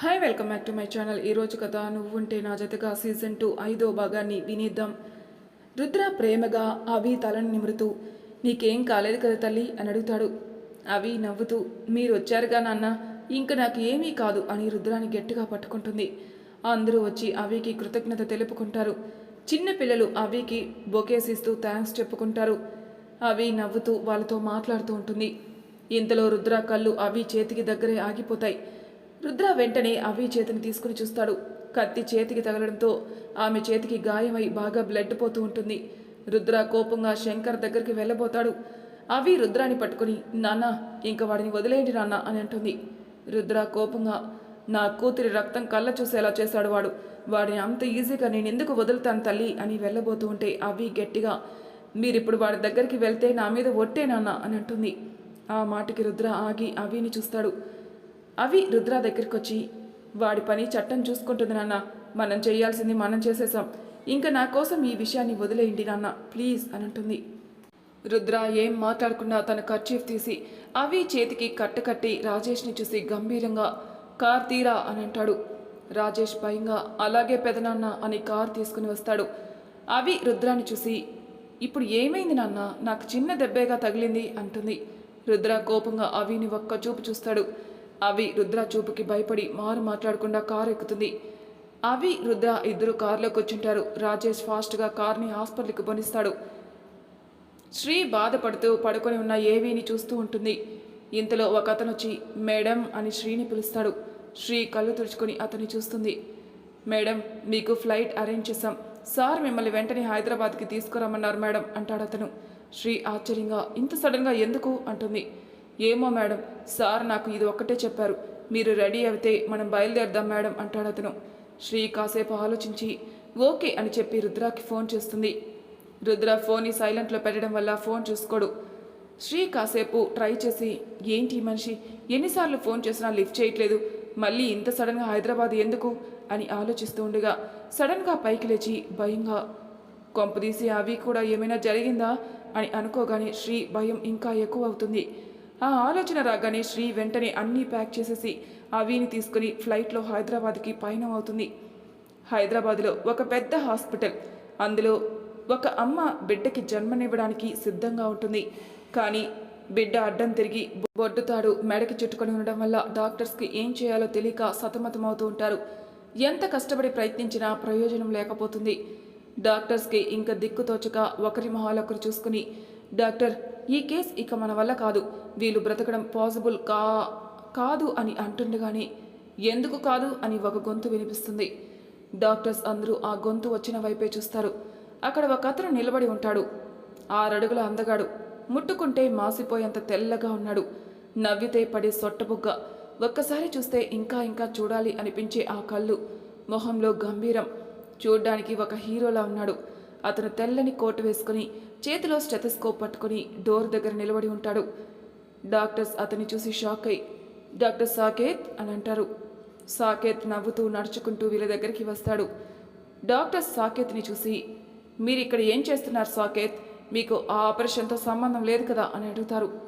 Hi welcome back to my channel ఈరోజు కథ నువ్వుంటే నా జతగా సీజన్ టూ ఐదో భాగాన్ని వినేద్దాం. రుద్ర ప్రేమగా అవి తలను నిమురుతూ నీకేం కాలేదు కదా తల్లి? అని అడుగుతాడు. అవి నవ్వుతూ మీరు వచ్చారుగా నాన్న ఇంక నాకు ఏమీ కాదు అని రుద్రాన్ని గట్టిగా పట్టుకుంటుంది. అందరూ వచ్చి అవికి కృతజ్ఞత తెలుపుకుంటారు. చిన్న పిల్లలు అవికి బొకేసిస్తూ థ్యాంక్స్ చెప్పుకుంటారు. అవి నవ్వుతూ వాళ్ళతో మాట్లాడుతూ ఉంటుంది. ఇంతలో రుద్ర కళ్ళు అవి చేతికి దగ్గరే ఆగిపోతాయి. రుద్ర వెంటనే అవి చేతిని తీసుకుని చూస్తాడు. కత్తి చేతికి తగలడంతో ఆమె చేతికి గాయమై బాగా బ్లడ్ పోతూ ఉంటుంది. రుద్ర కోపంగా శంకర్ దగ్గరికి వెళ్ళబోతాడు. అవి రుద్రాని పట్టుకుని నాన్న ఇంక వాడిని వదిలేయండి నాన్న అని అంటుంది. రుద్ర కోపంగా నా కూతురి రక్తం కళ్ళ చూసేలా చేశాడు వాడు. వాడిని అంత ఈజీగా నేను ఎందుకు వదులుతాను తల్లి అని వెళ్ళబోతూ ఉంటే అవి గట్టిగా మీరిప్పుడు వాడి దగ్గరికి వెళ్తే నా మీద ఒట్టే నాన్న అని అంటుంది. ఆ మాటకి రుద్ర ఆగి అవిని చూస్తాడు. అవి రుద్ర దగ్గరికి వచ్చి వాడి పని చట్టం చూసుకుంటుంది నాన్న. మనం చేయాల్సింది మనం చేసేసాం ఇంకా నా కోసం ఈ విషయాన్ని వదిలేయండి నాన్న. ప్లీజ్ అని అంటుంది రుద్ర ఏం మాట్లాడకుండా తన ఖర్చీఫ్ తీసి అవి చేతికి కట్టకట్టి రాజేష్ని చూసి గంభీరంగా కార్ తీరా అని అంటాడు. రాజేష్ భయంగా అలాగే పెదనాన్న అని కార్ తీసుకుని వస్తాడు. అవి రుద్రాని చూసి ఇప్పుడు ఏమైంది నాన్న? నాకు చిన్న దెబ్బేగా తగిలింది అంటుంది. రుద్ర కోపంగా అవిని ఒక్క చూపు చూస్తాడు. అవి రుద్ర చూపుకి భయపడి మారు మాట్లాడకుండా కారు ఎక్కుతుంది. అవి రుద్ర ఇద్దరు కారులోకి వచ్చింటారు రాజేష్ ఫాస్ట్గా కార్ని హాస్పిటల్కి పోనిస్తాడు. శ్రీ బాధపడుతూ పడుకొని ఉన్న ఏవీని చూస్తూ ఉంటుంది. ఇంతలో ఒక అతను వచ్చి మేడం అని శ్రీని పిలుస్తాడు. శ్రీ కళ్ళు తుడుచుకొని అతన్ని చూస్తుంది. మేడం మీకు ఫ్లైట్ అరేంజ్ చేశాం. సార్ మిమ్మల్ని వెంటనే హైదరాబాద్కి తీసుకురమ్మన్నారు మేడం అంటాడు అతను శ్రీ ఆశ్చర్యంగా ఇంత సడన్గా ఎందుకు? అంటుంది. ఏమో మేడం సార్ నాకు ఇది ఒక్కటే చెప్పారు. మీరు రెడీ అయితే మనం బయలుదేరదాం మేడం అంటాడు అతను. శ్రీ కాసేపు ఆలోచించి ఓకే అని చెప్పి రుద్రాకి ఫోన్ చేస్తుంది. రుద్ర ఫోన్ని సైలెంట్లో పెట్టడం వల్ల ఫోన్ చూసుకోడు. శ్రీ కాసేపు ట్రై చేసి ఏంటి మనిషి? ఎన్నిసార్లు ఫోన్ చేసినా లిఫ్ట్ చేయట్లేదు. మళ్ళీ ఇంత సడన్గా హైదరాబాద్ ఎందుకు? అని ఆలోచిస్తూ ఉండగా సడన్గా పైకి లేచి భయంగా కొంపదీసి అవి కూడా ఏమైనా జరిగిందా? అని అనుకోగానే శ్రీ భయం ఇంకా ఎక్కువ అవుతుంది. ఆ ఆలోచన రాగానే శ్రీ వెంటనే అన్నీ ప్యాక్ చేసేసి అవిని తీసుకుని ఫ్లైట్లో హైదరాబాద్కి పయనం అవుతుంది. హైదరాబాద్లో ఒక పెద్ద హాస్పిటల్. అందులో ఒక అమ్మ బిడ్డకి జన్మనివ్వడానికి సిద్ధంగా ఉంటుంది. కానీ బిడ్డ అడ్డం తిరిగి బొడ్డుతాడు మెడకి చుట్టుకొని ఉండడం వల్ల డాక్టర్స్కి ఏం చేయాలో తెలియక సతమతమవుతూ ఉంటారు. ఎంత కష్టపడి ప్రయత్నించినా ప్రయోజనం లేకపోతుంది. డాక్టర్స్కి ఇంకా దిక్కు తోచక ఒకరి మొహాలొకరు చూసుకుని డాక్టర్ ఈ కేస్ ఇక మన వల్ల కాదు. వీళ్ళు బ్రతకడం పాసిబుల్ కా కాదు అని అంటుండగానే ఎందుకు కాదు? అని ఒక గొంతు వినిపిస్తుంది. డాక్టర్స్ అందరూ ఆ గొంతు వచ్చిన వైపే చూస్తారు. అక్కడ ఒక అతను నిలబడి ఉంటాడు. ఆరడుగుల అందగాడు. ముట్టుకుంటే మాసిపోయేంత తెల్లగా ఉన్నాడు. నవ్వితే పడే సొట్టబుగ్గ. ఒక్కసారి చూస్తే ఇంకా ఇంకా చూడాలి అనిపించే ఆ కళ్ళు. మొహంలో గంభీరం. చూడ్డానికి ఒక హీరోలా ఉన్నాడు. అతను తెల్లని కోటు వేసుకుని చేతిలో స్టెథస్కోప్ పట్టుకుని డోర్ దగ్గర నిలబడి ఉంటాడు. డాక్టర్స్ అతన్ని చూసి షాక్ అయి డాక్టర్ సాకేత్? అని అంటారు. సాకేత్ నవ్వుతూ నడుచుకుంటూ వీళ్ళ దగ్గరికి వస్తాడు. డాక్టర్ సాకేత్ని చూసి మీరు ఇక్కడ ఏం చేస్తున్నారు సాకేత్? మీకు ఆ ఆపరేషన్తో సంబంధం లేదు కదా? అని అడుగుతారు.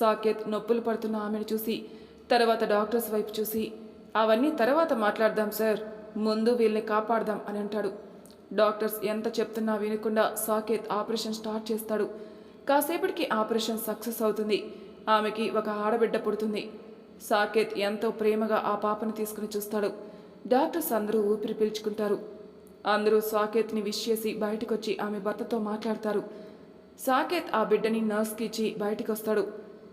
సాకేత్ నొప్పులు పడుతున్న ఆమెను చూసి తర్వాత డాక్టర్స్ వైపు చూసి అవన్నీ తర్వాత మాట్లాడదాం సార్. ముందు వీళ్ళని కాపాడదాం అని అంటాడు. డాక్టర్స్ ఎంత చెప్తున్నా వినకుండా సాకేత్ ఆపరేషన్ స్టార్ట్ చేస్తాడు. కాసేపటికి ఆపరేషన్ సక్సెస్ అవుతుంది. ఆమెకి ఒక ఆడబిడ్డ పుడుతుంది. సాకేత్ ఎంతో ప్రేమగా ఆ పాపను తీసుకుని చూస్తాడు. డాక్టర్స్ అందరూ ఊపిరి పీల్చుకుంటారు. అందరూ సాకేత్ని విష్ చేసి బయటకొచ్చి ఆమె భర్తతో మాట్లాడతారు. సాకేత్ ఆ బిడ్డని నర్స్కి ఇచ్చి బయటికి వస్తాడు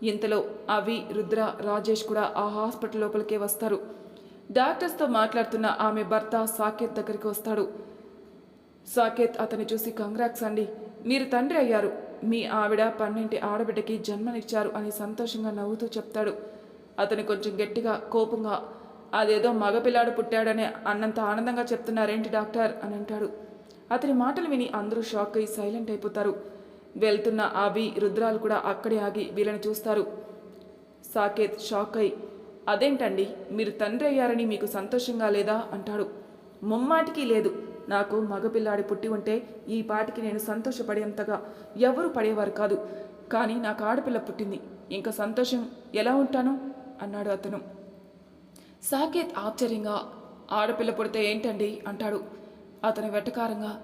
ఇంతలో అవి రుద్ర రాజేష్ కూడా ఆ హాస్పిటల్ లోపలికే వస్తారు. డాక్టర్స్తో మాట్లాడుతున్న ఆమె భర్త సాకేత్ దగ్గరికి వస్తాడు. సాకేత్ అతన్ని చూసి కంగ్రాక్స్ అండి మీరు తండ్రి అయ్యారు. మీ ఆవిడ పన్నెంటి ఆడబిడ్డకి జన్మనిచ్చారు అని సంతోషంగా నవ్వుతూ చెప్తాడు. అతను కొంచెం గట్టిగా కోపంగా అదేదో మగపిల్లాడు పుట్టాడనే అన్నంత ఆనందంగా చెప్తున్నారేంటి డాక్టర్? అని అంటాడు. అతని మాటలు విని అందరూ షాక్ అయి సైలెంట్ అయిపోతారు. వెళ్తున్న అవి రుద్రాలు కూడా అక్కడే ఆగి వీళ్ళని చూస్తారు. సాకేత్ షాక్ అయి అదేంటండి మీరు తండ్రి అయ్యారని మీకు సంతోషంగా లేదా? అంటాడు. ముమ్మాటికి లేదు. నాకు మగపిల్లాడి పుట్టి ఉంటే ఈ పాటికి నేను సంతోషపడేంతగా ఎవరు పడేవారు కాదు. కానీ నాకు ఆడపిల్ల పుట్టింది. ఇంకా సంతోషం ఎలా ఉంటాను? అన్నాడు అతను. సాకేత్ ఆశ్చర్యంగా ఆడపిల్ల పుడితే ఏంటండి? అంటాడు. అతను వెటకారంగా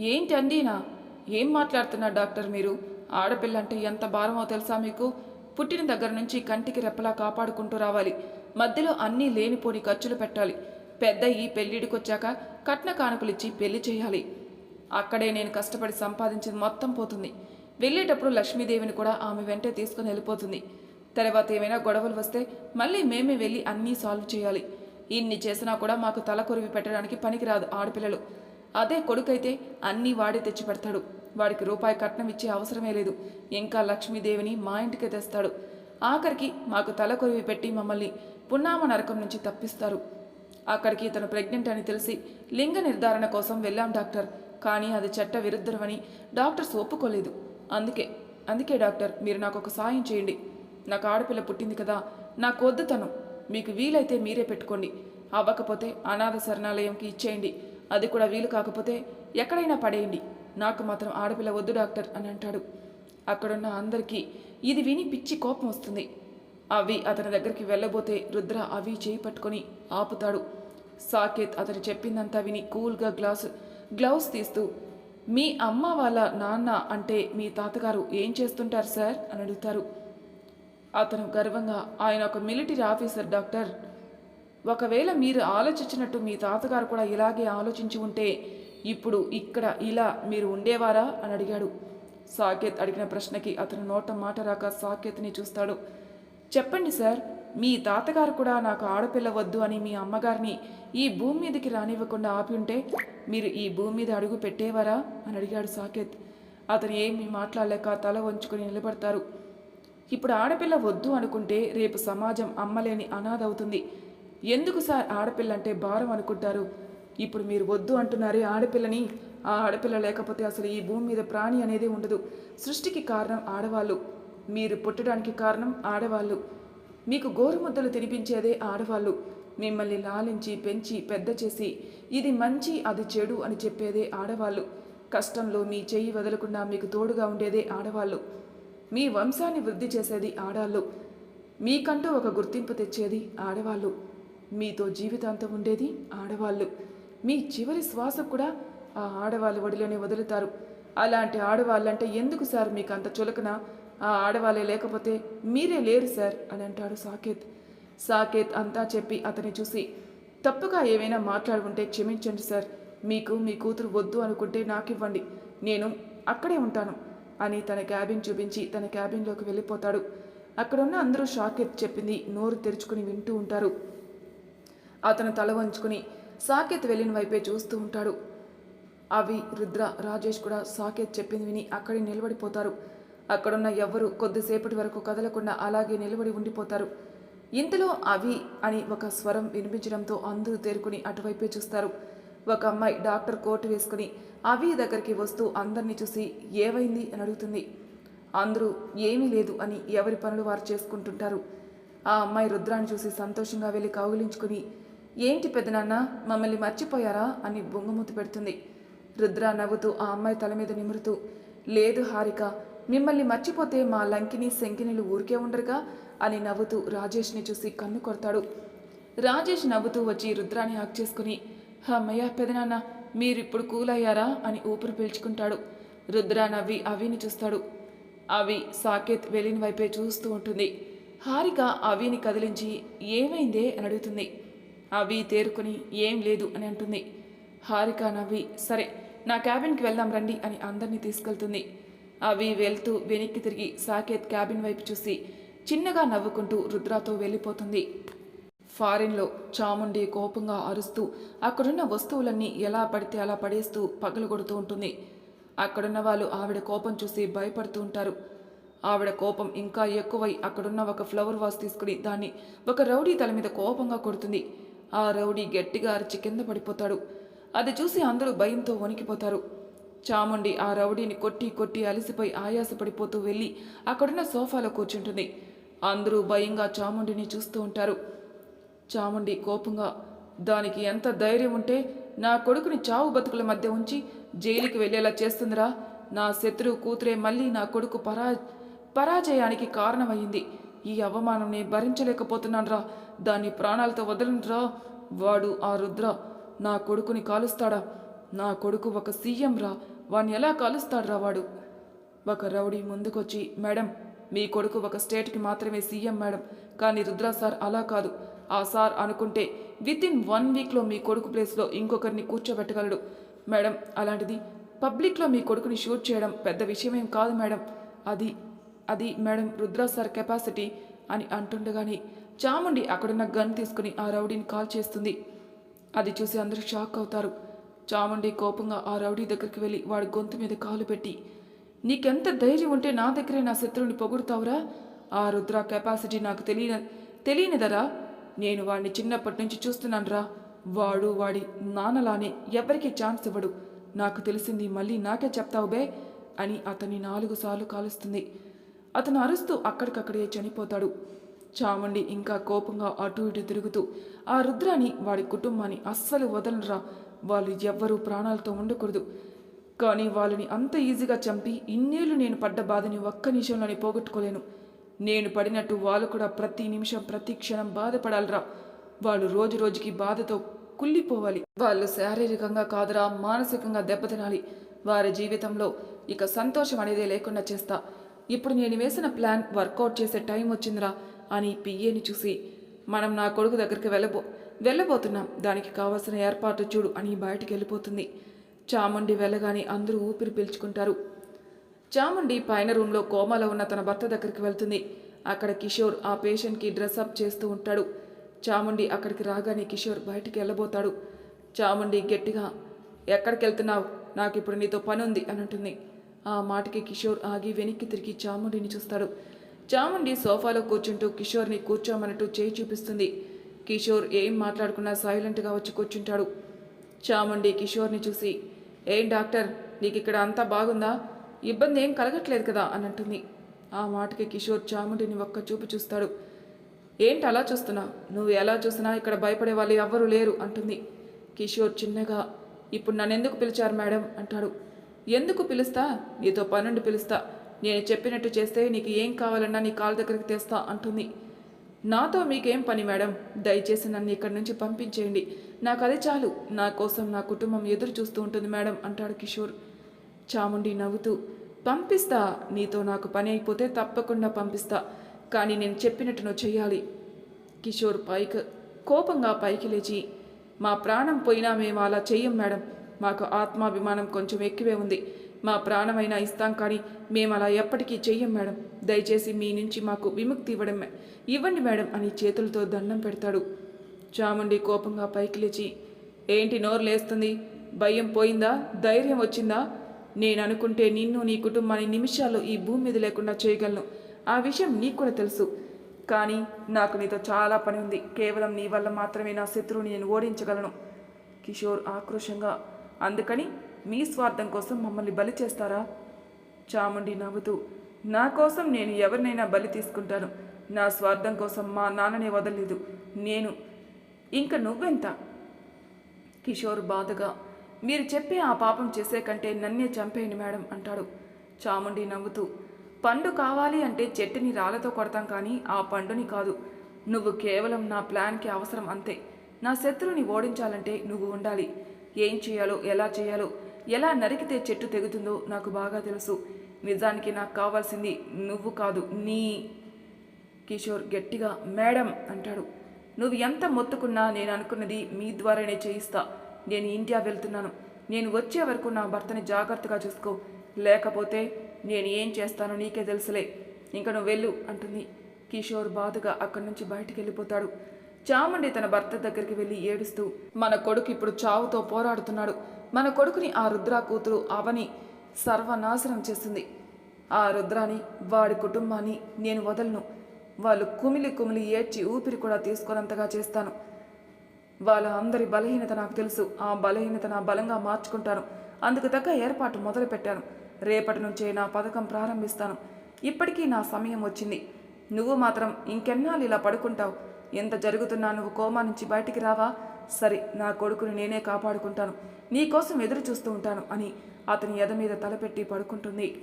ఏంటండినా ఏం మాట్లాడుతున్నారు డాక్టర్ మీరు? ఆడపిల్ల అంటే ఎంత భారమో తెలుసా మీకు? పుట్టిన దగ్గర నుంచి కంటికి రెప్పలా కాపాడుకుంటూ రావాలి. మధ్యలో అన్నీ లేనిపోని ఖర్చులు పెట్టాలి. పెద్ద ఈ పెళ్ళిడికొచ్చాక కట్న కానుకలిచ్చి పెళ్ళి చేయాలి. అక్కడే నేను కష్టపడి సంపాదించింది మొత్తం పోతుంది. వెళ్ళేటప్పుడు లక్ష్మీదేవిని కూడా ఆమె వెంటే తీసుకుని వెళ్ళిపోతుంది. తర్వాత ఏమైనా గొడవలు వస్తే మళ్ళీ మేమే వెళ్ళి అన్నీ సాల్వ్ చేయాలి. ఇన్ని చేసినా కూడా మాకు తల కొరివి పెట్టడానికి పనికిరాదు ఆడపిల్లలు. అదే కొడుకైతే అన్నీ వాడే తెచ్చి పెడతాడు. వాడికి రూపాయి కట్నం ఇచ్చే అవసరమే లేదు. ఇంకా లక్ష్మీదేవిని మా ఇంటికే తెస్తాడు. ఆఖరికి మాకు తల కొరివి పెట్టి మమ్మల్ని పున్నామ నరకం నుంచి తప్పిస్తారు. అక్కడికి తను ప్రెగ్నెంట్ అని తెలిసి లింగ నిర్ధారణ కోసం వెళ్ళాం డాక్టర్. కానీ అది చట్ట విరుద్ధమని డాక్టర్స్ ఒప్పుకోలేదు. అందుకే అందుకే డాక్టర్ మీరు నాకు ఒక సాయం చేయండి. నాకు ఆడపిల్ల పుట్టింది కదా నాకు వద్దు తను. మీకు వీలైతే మీరే పెట్టుకోండి. అవ్వకపోతే అనాథ శరణాలయంకి ఇచ్చేయండి. అది కూడా వీలు కాకపోతే ఎక్కడైనా పడేయండి. నాకు మాత్రం ఆడపిల్ల వద్దు డాక్టర్ అని అంటాడు. అక్కడున్న అందరికీ ఇది విని పిచ్చి కోపం వస్తుంది. అవి అతని దగ్గరికి వెళ్ళబోతే రుద్ర అవి చేయి పట్టుకొని ఆపుతాడు. సాకేత్ అతను చెప్పిందంతా విని కూల్గా గ్లాస్ గ్లౌస్ తీస్తూ మీ అమ్మ వాళ్ళ నాన్న అంటే మీ తాతగారు ఏం చేస్తుంటారు సార్? అని అడుగుతారు. అతను గర్వంగా ఆయన ఒక మిలిటరీ ఆఫీసర్ డాక్టర్. ఒకవేళ మీరు ఆలోచించినట్టు మీ తాతగారు కూడా ఇలాగే ఆలోచించి ఉంటే ఇప్పుడు ఇక్కడ ఇలా మీరు ఉండేవారా? అని అడిగాడు. సాకేత్ అడిగిన ప్రశ్నకి అతను నోట మాట రాక సాకేత్ని చూస్తాడు. చెప్పండి సార్ మీ తాతగారు కూడా నాకు ఆడపిల్ల వద్దు అని మీ అమ్మగారిని ఈ భూమి మీదకి రానివ్వకుండా ఆపి ఉంటే మీరు ఈ భూమి మీద అడుగు పెట్టేవారా? అని అడిగాడు సాకేత్. అతను ఏమీ మాట్లాడలేక తల వంచుకొని నిలబడతారు. ఇప్పుడు ఆడపిల్ల వద్దు అనుకుంటే రేపు సమాజం అమ్మలేని అనాథ అవుతుంది. ఎందుకు సార్ ఆడపిల్ల అంటే భారం అనుకుంటారు? ఇప్పుడు మీరు వద్దు అంటున్నారే ఆడపిల్లని. ఆ ఆడపిల్ల లేకపోతే అసలు ఈ భూమి మీద ప్రాణి అనేది ఉండదు. సృష్టికి కారణం ఆడవాళ్ళు. మీరు పుట్టడానికి కారణం ఆడవాళ్ళు. మీకు గోరుముద్దలు తినిపించేదే ఆడవాళ్ళు. మిమ్మల్ని లాలించి పెంచి పెద్ద చేసి ఇది మంచి అది చెడు అని చెప్పేదే ఆడవాళ్ళు. కష్టంలో మీ చెయ్యి వదలకుండా మీకు తోడుగా ఉండేదే ఆడవాళ్ళు. మీ వంశాన్ని వృద్ధి చేసేది ఆడాళ్ళు. మీకంటూ ఒక గుర్తింపు తెచ్చేది ఆడవాళ్ళు. మీతో జీవితాంతం ఉండేది ఆడవాళ్ళు. మీ చివరి శ్వాస కూడా ఆ ఆడవాళ్ళు ఒడిలోనే వదులుతారు. అలాంటి ఆడవాళ్ళంటే ఎందుకు సార్ మీకు అంత చులకన? ఆ ఆడవాళ్ళే లేకపోతే మీరే లేరు సార్ అని అంటాడు సాకేత్. సాకేత్ అంతా చెప్పి అతని చూసి తప్పుగా ఏమైనా మాట్లాడుకుంటే క్షమించండి సార్. మీకు మీ కూతురు వద్దు అనుకుంటే నాకివ్వండి. నేను అక్కడే ఉంటాను అని తన క్యాబిన్ చూపించి తన క్యాబిన్లోకి వెళ్ళిపోతాడు. అక్కడున్న అందరూ సాకేత్ చెప్పింది నోరు తెరుచుకుని వింటూ ఉంటారు. అతను తల వంచుకుని సాకేత్ వెళ్ళిన వైపే చూస్తూ ఉంటాడు. అవి రుద్ర రాజేష్ కూడా సాకేత్ చెప్పింది విని అక్కడే నిలబడిపోతారు. అక్కడున్న ఎవ్వరూ కొద్దిసేపటి వరకు కదలకుండా అలాగే నిలబడి ఉండిపోతారు. ఇంతలో అవి అని ఒక స్వరం వినిపించడంతో అందరూ తేరుకుని అటువైపే చూస్తారు. ఒక అమ్మాయి డాక్టర్ కోటు వేసుకుని అవి దగ్గరికి వస్తూ అందరినీ చూసి ఏవైంది అని అడుగుతుంది. అందరూ ఏమీ లేదు అని ఎవరి పనులు వారు చేసుకుంటుంటారు. ఆ అమ్మాయి రుద్రాన్ని చూసి సంతోషంగా వెళ్ళి కౌగిలించుకుని ఏంటి పెద్దనాన్న మమ్మల్ని మర్చిపోయారా? అని బొంగమూతి పెడుతుంది. రుద్ర నవ్వుతూ ఆ అమ్మాయి తల మీద నిమురుతూ లేదు హారిక మిమ్మల్ని మర్చిపోతే మా లంకిని శంకినిలు ఊరికే ఉండరుగా అని నవ్వుతూ రాజేష్ని చూసి కన్ను కొడతాడు. రాజేష్ నవ్వుతూ వచ్చి రుద్రాన్ని హక్ చేసుకుని అమ్మయ్య పెదనాన్న మీరిప్పుడు కూల్ అయ్యారా అని ఊపిరి పీల్చుకుంటాడు. రుద్ర నవ్వి అవిని చూస్తాడు. అవి సాకేత్ వెళ్ళిన వైపే చూస్తూ ఉంటుంది. హారిక అవిని కదిలించి ఏమైందే? అని అడుగుతుంది. అవి తేరుకుని ఏం లేదు అని అంటుంది. హారిక నవ్వి సరే నా క్యాబిన్కి వెళ్దాం రండి అని అందరినీ తీసుకెళ్తుంది. అవి వెళ్తూ వెనక్కి తిరిగి సాకేత్ క్యాబిన్ వైపు చూసి చిన్నగా నవ్వుకుంటూ రుద్రాతో వెళ్ళిపోతుంది. ఫారిన్లో చాముండి కోపంగా అరుస్తూ అక్కడున్న వస్తువులన్నీ ఎలా పడితే అలా పడేస్తూ పగలగొడుతూ ఉంటుంది. అక్కడున్న వాళ్ళు ఆవిడ కోపం చూసి భయపడుతూ ఉంటారు. ఆవిడ కోపం ఇంకా ఎక్కువై అక్కడున్న ఒక ఫ్లవర్ వాస్ తీసుకుని దాన్ని ఒక రౌడీ తల మీద కోపంగా కొడుతుంది. ఆ రౌడీ గట్టిగా అరిచి కింద పడిపోతాడు. అది చూసి అందరూ భయంతో వణికిపోతారు. చాముండి ఆ రౌడీని కొట్టి కొట్టి అలసిపోయి ఆయాసపడిపోతూ వెళ్ళి అక్కడున్న సోఫాలో కూర్చుంటుంది. అందరూ భయంగా చాముండిని చూస్తూ ఉంటారు. చాముండి కోపంగా దానికి ఎంత ధైర్యం ఉంటే నా కొడుకుని చావు బతుకుల మధ్య ఉంచి జైలుకి వెళ్ళేలా చేస్తుందిరా. నా శత్రువు కూతురే మళ్ళీ నా కొడుకు పరా పరాజయానికి కారణమయ్యింది. ఈ అవమానం నేను భరించలేకపోతున్నానురా. దాన్ని ప్రాణాలతో వదలనురా. వాడు ఆ రుద్ర. నా కొడుకుని కాలుస్తాడా? నా కొడుకు ఒక సీఎం రా వాణ్ణి ఎలా కాలుస్తాడ్రా వాడు ఒక రౌడీ ముందుకొచ్చి మేడం మీ కొడుకు ఒక స్టేట్కి మాత్రమే సీఎం మేడం కానీ రుద్ర సార్ అలా కాదు. ఆ సార్ అనుకుంటే విత్ ఇన్ వన్ వీక్లో మీ కొడుకు ప్లేస్లో ఇంకొకరిని కూర్చోబెట్టగలడు. మేడం అలాంటిది పబ్లిక్లో మీ కొడుకుని షూట్ చేయడం పెద్ద విషయమేం కాదు మేడం. అది అది మేడం రుద్ర సార్ కెపాసిటీ అని అంటుండగానే చాముండి అక్కడున్న గన్ తీసుకుని ఆ రౌడీని కాల్ చేస్తుంది. అది చూసి అందరూ షాక్ అవుతారు. చాముండి కోపంగా ఆ రౌడీ దగ్గరికి వెళ్ళి వాడి గొంతు మీద కాలు పెట్టి నీకెంత ధైర్యం ఉంటే నా దగ్గరే నా శత్రువుని పొగుడుతావురా? ఆ రుద్ర కెపాసిటీ నాకు తెలియన తెలియనిదరా? నేను వాడిని చిన్నప్పటి నుంచి చూస్తున్నానురా. వాడు వాడి నాన్నలానే ఎవరికి ఛాన్స్ ఇవ్వడు. నాకు తెలిసింది మళ్ళీ నాకే చెప్తావు బే అని అతన్ని నాలుగు సార్లు కాలుస్తుంది. అతను అరుస్తూ అక్కడికక్కడే చనిపోతాడు. చాముండి ఇంకా కోపంగా అటు ఇటు తిరుగుతూ ఆ రుద్రాని వాడి కుటుంబాన్ని అస్సలు వదలరా వాళ్ళు ఎవ్వరూ ప్రాణాలతో ఉండకూడదు. కానీ వాళ్ళని అంత ఈజీగా చంపి ఇన్నేళ్ళు నేను పడ్డ బాధని ఒక్క నిమిషంలోనే పోగొట్టుకోలేను. నేను పడినట్టు వాళ్ళు కూడా ప్రతి నిమిషం ప్రతి క్షణం బాధపడాలిరా. వాళ్ళు రోజు రోజుకి బాధతో కుళ్ళిపోవాలి. వాళ్ళు శారీరకంగా కాదురా మానసికంగా దెబ్బతినాలి. వారి జీవితంలో ఇక సంతోషం అనేదే లేకుండా చేస్తా. ఇప్పుడు నేను వేసిన ప్లాన్ వర్కౌట్ చేసే టైం వచ్చిందిరా అని పిఏని చూసి మనం నా కొడుకు దగ్గరికి వెళ్ళబో వెళ్ళబోతున్నాం. దానికి కావలసిన ఏర్పాటు చూడు అని బయటికి వెళ్ళిపోతుంది. చాముండి వెళ్ళగానే అందరూ ఊపిరి పీల్చుకుంటారు. చాముండి పైన రూమ్లో కోమాలో ఉన్న తన భర్త దగ్గరికి వెళ్తుంది. అక్కడ కిషోర్ ఆ పేషెంట్కి డ్రెస్అప్ చేస్తూ ఉంటాడు. చాముండి అక్కడికి రాగానే కిషోర్ బయటికి వెళ్ళబోతాడు. చాముండి గట్టిగా ఎక్కడికి వెళ్తున్నావు నాకు ఇప్పుడు నీతో పని ఉంది అని అంటుంది. ఆ మాటకి కిషోర్ ఆగి వెనక్కి తిరిగి చాముండిని చూస్తాడు. చాముండి సోఫాలో కూర్చుంటూ కిషోర్ని కూర్చోమన్నట్టు చేయి చూపిస్తుంది. కిషోర్ ఏం మాట్లాడుకున్నా సైలెంట్గా వచ్చి కూర్చుంటాడు. చాముండి కిషోర్ని చూసి ఏం డాక్టర్ నీకు ఇక్కడ అంతా బాగుందా? ఇబ్బంది ఏం కలగట్లేదు కదా? అని అంటుంది. ఆ మాటకి కిషోర్ చాముండిని ఒక్క చూపు చూస్తాడు. ఏంటి అలా చూస్తున్నా? నువ్వు ఎలా చూసినా ఇక్కడ భయపడే వాళ్ళు ఎవ్వరూ లేరు అంటుంది. కిషోర్ చిన్నగా ఇప్పుడు నన్ను ఎందుకు పిలిచారు మేడం? అంటాడు. ఎందుకు పిలుస్తా? నీతో పనుండి పిలుస్తా. నేను చెప్పినట్టు చేస్తే నీకు ఏం కావాలన్నా నీ కాళ్ళ దగ్గరికి తెస్తా అంటుంది. నాతో మీకేం పని మేడం? దయచేసి నన్ను ఇక్కడి నుంచి పంపించేయండి. నాకు అది చాలు. నా కోసం నా కుటుంబం ఎదురు చూస్తూ ఉంటుంది మేడం అంటాడు కిషోర్. చాముండి నవ్వుతూ పంపిస్తా. నీతో నాకు పని అయిపోతే తప్పకుండా పంపిస్తా. కానీ నేను చెప్పినట్టు నువ్వు చెయ్యాలి. కిషోర్ పైకి కోపంగా పైకి లేచి మా ప్రాణం పోయినా మేము అలా చెయ్యం మేడం. మాకు ఆత్మాభిమానం కొంచెం ఎక్కువే ఉంది. మా ప్రాణమైనా ఇస్తాం కానీ మేము అలా ఎప్పటికీ చెయ్యం మేడం. దయచేసి మీ నుంచి మాకు విముక్తి ఇవ్వడం ఇవ్వండి మేడం అని చేతులతో దండం పెడతాడు. చాముండి కోపంగా పైకి లేచి ఏంటి నోరు లేస్తుంది? భయం పోయిందా? ధైర్యం వచ్చిందా? నేను అనుకుంటే నిన్ను నీ కుటుంబాన్ని నిమిషాల్లో ఈ భూమి మీద లేకుండా చేయగలను. ఆ విషయం నీకు కూడా తెలుసు. కానీ నాకు నీతో చాలా పని ఉంది. కేవలం నీ వల్ల మాత్రమే నా శత్రువుని నేను ఓడించగలను. కిషోర్ ఆక్రోషంగా అందుకని మీ స్వార్థం కోసం మమ్మల్ని బలి చేస్తారా? చాముండి నవ్వుతూ నా కోసం నేను ఎవరినైనా బలి తీసుకుంటాను. నా స్వార్థం కోసం మా నాన్ననే వదలలేదు. నేను ఇంక నువ్వెంత? కిషోర్ బాధగా మీరు చెప్పే ఆ పాపం చేసే కంటే నన్నే చంపేయండి మేడం అంటాడు. చాముండి నవ్వుతూ పండు కావాలి అంటే చెట్టుని రాళ్ళతో కొడతాం కానీ ఆ పండుని కాదు. నువ్వు కేవలం నా ప్లాన్కి అవసరం అంతే. నా శత్రువుని ఓడించాలంటే నువ్వు ఉండాలి. ఏం చేయాలో ఎలా చేయాలో ఎలా నరికితే చెట్టు తెగుతుందో నాకు బాగా తెలుసు. నిజానికి నాకు కావాల్సింది నువ్వు కాదు నీ కిషోర్ గట్టిగా మేడం అంటాడు. నువ్వు ఎంత మొత్తుకున్నా నేను అనుకున్నది మీ ద్వారానే చేయిస్తా. నేను ఇండియా వెళ్తున్నాను. నేను వచ్చే వరకు నా భర్తని జాగ్రత్తగా చూసుకో. లేకపోతే నేను ఏం చేస్తానో నీకే తెలుసులే. ఇంక నువ్వు వెళ్ళు అంటుంది. కిషోర్ బాధగా అక్కడి నుంచి బయటికి వెళ్ళిపోతాడు. చాముండి తన భర్త దగ్గరికి వెళ్ళి ఏడుస్తూ మన కొడుకు ఇప్పుడు చావుతో పోరాడుతున్నాడు. మన కొడుకుని ఆ రుద్ర కూతురు అవని సర్వనాశనం చేస్తుంది ఆ రుద్రాని వాడి కుటుంబాన్ని నేను వదలను. వాళ్ళు కుమిలి కుమిలి ఏడ్చి ఊపిరి కూడా తీసుకున్నంతగా చేస్తాను. వాళ్ళ అందరి బలహీనత నాకు తెలుసు. ఆ బలహీనత నా బలంగా మార్చుకుంటాను. అందుకు తగ్గ ఏర్పాటు మొదలు పెట్టాను రేపటి నుంచే నా పథకం ప్రారంభిస్తాను. ఇప్పటికీ నా సమయం వచ్చింది. నువ్వు మాత్రం ఇంకెన్నాళ్ళు ఇలా పడుకుంటావు? ఎంత జరుగుతున్నా నువ్వు కోమా నుంచి బయటికి రావా? సరే నా కొడుకుని నేనే కాపాడుకుంటాను. నీకోసం ఎదురు చూస్తూ ఉంటాను అని అతని ఎద మీద తలపెట్టి పడుకుంటుంది.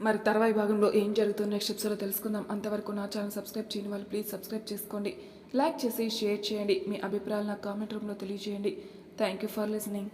మరి తర్వాయి భాగంలో ఏం జరుగుతుందో నెక్స్ట్ ఎపిసోడ్లో తెలుసుకుందాం. అంతవరకు నా ఛానల్ సబ్స్క్రైబ్ చేయని వాళ్ళు ప్లీజ్ సబ్స్క్రైబ్ చేసుకోండి. లైక్ చేసి షేర్ చేయండి. మీ అభిప్రాయాలు నా కామెంట్ రూమ్లో తెలియజేయండి. Thank you for listening